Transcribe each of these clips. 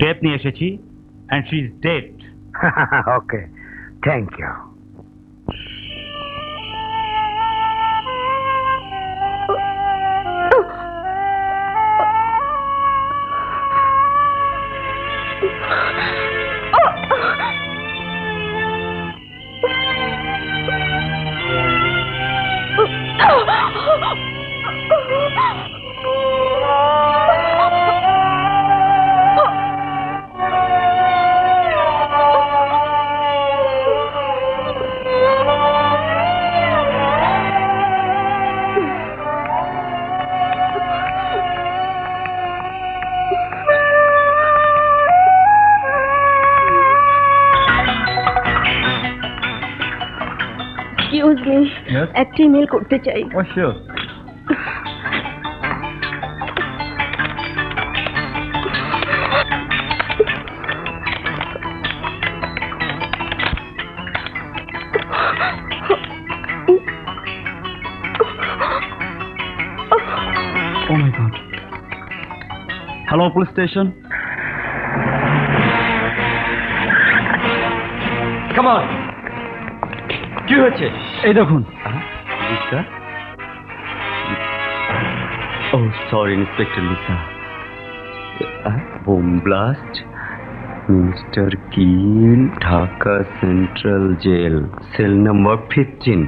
Tape নিয়ে এসেছি and she is dead okay thank you Excuse me Yes? একটা email করতে চাই oh sure Oh my god. Hello, police station. Come on. কি হয়েছে? এই দেখুন। ও sorry inspector Lisa. Bomb blast mister Kill, Dhaka central jail. Cell number fifteen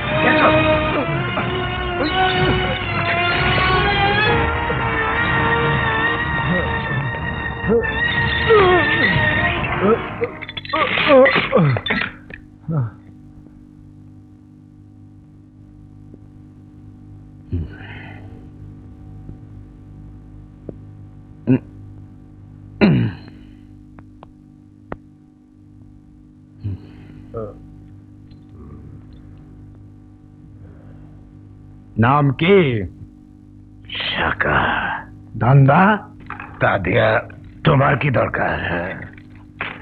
নাম কি? শাখা ধান্দা তা দিয়া তোমার কি দরকার?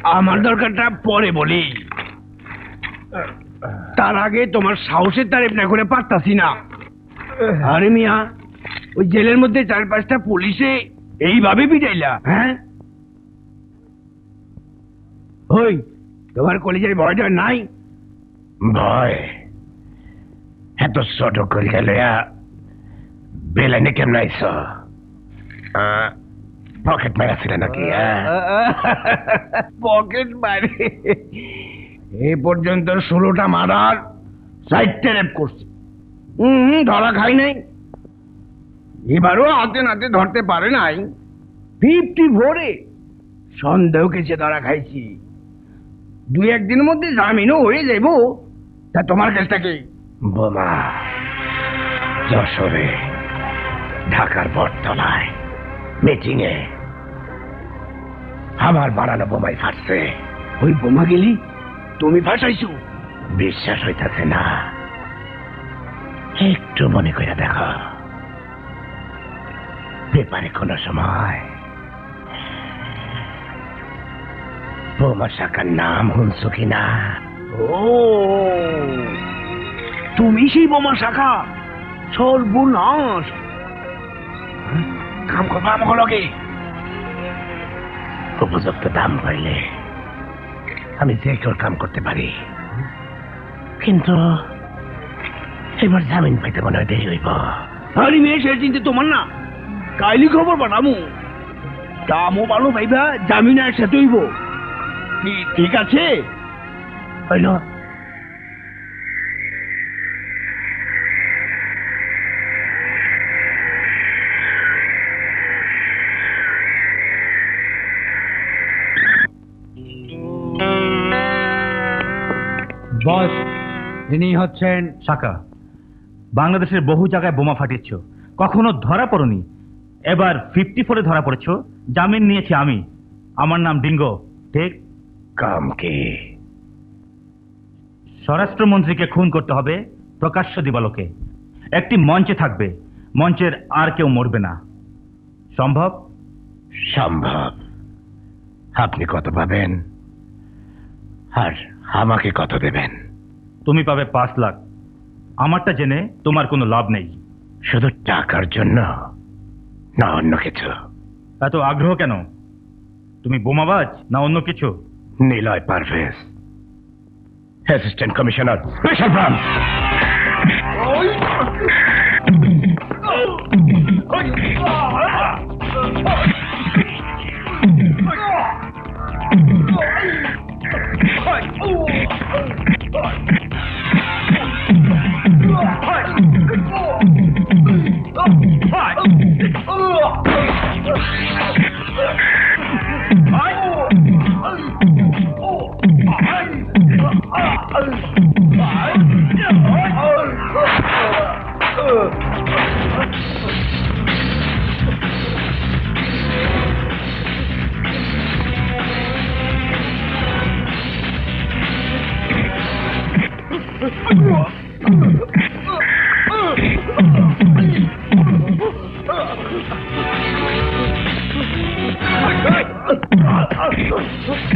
আমার দরকারটা পরে বলি। তার আগে তোমার সাহসের তারিফ না করে পারতাছি না। আরে মিয়া ওই জেলের মধ্যে চার পাঁচটা পুলিশে এইভাবে পিটাইলা? হ্যাঁ? ওই তোমার কলেজের ভয়টা নাই? ভয়। এত ছোট বেলাইনে কেমন আইস পকেট মেরাছিল নাকি? পকেট মারে। এ পর্যন্ত ষোলোটা মারার সাইডটা রেপ করছে। হুম ধরা খাই নাই। এবারও হাতে নাতে ধরতে পারে নাই। ফিফটি ভোরে সন্দেহ কেছে ধরা খাইছি। দুই একদিনের মধ্যে জামিনও হয়ে যাইব। তা তোমার কেসটা কি বোমা যশোরে ঢাকার বটতলায় মিটিং এ আমার বানানো বোমাই ফাটছে। ওই বোমা গেলি? তুমি ফাঁসাইছো বিশ্বাস হইতাছে না। একটু মনে করে দেখো। পেপারে কোনো সময় বোমা শাখার নাম শুনছো কিনা? ও তুমি সেই বোমা শাখা। সর্বনাশ। কাম করবা আমাকে লগে উপযুক্ত দাম পাইলে আমি যে কেউ কাম করতে পারি। কিন্তু এবার জামিন পাইতে মনে হয় দেরি হইব। আরে মেয়ে, সে চিন্তা তোমার না। কাইলি খবর পাঠামু। দামও ভালো ভাইবা জামিন আর সে তৈব ঠিক আছে? হইল। বস ইনি হচ্ছেন শাখা বাংলাদেশের বহু জায়গায় বোমা ফাটিয়েছ। কখনো ধরা পড়নি। এবার ফিফটি ফোরে ধরা পড়েছ। জামিন নিয়েছি আমি। আমার নাম ডিঙ্গো। ঠিক? কাম কি স্বরাষ্ট্রমন্ত্রীকে খুন করতে হবে প্রকাশ্য দিবালোকে। একটি মঞ্চে থাকবে। মঞ্চের আর কেউ মরবে না। সম্ভব? সম্ভব। আপনি কত পাবেন? আর আমাকে কত দেবেন? তুমি পাবে পাঁচ লাখ। আমারটা জেনে তোমার কোনো লাভ নেই। শুধু টাকার জন্য না অন্য কিছু। এত আগ্রহ কেন? তুমি বোমাবাজ না অন্য কিছু? Niloy Parvez assistant commissioner special branch っ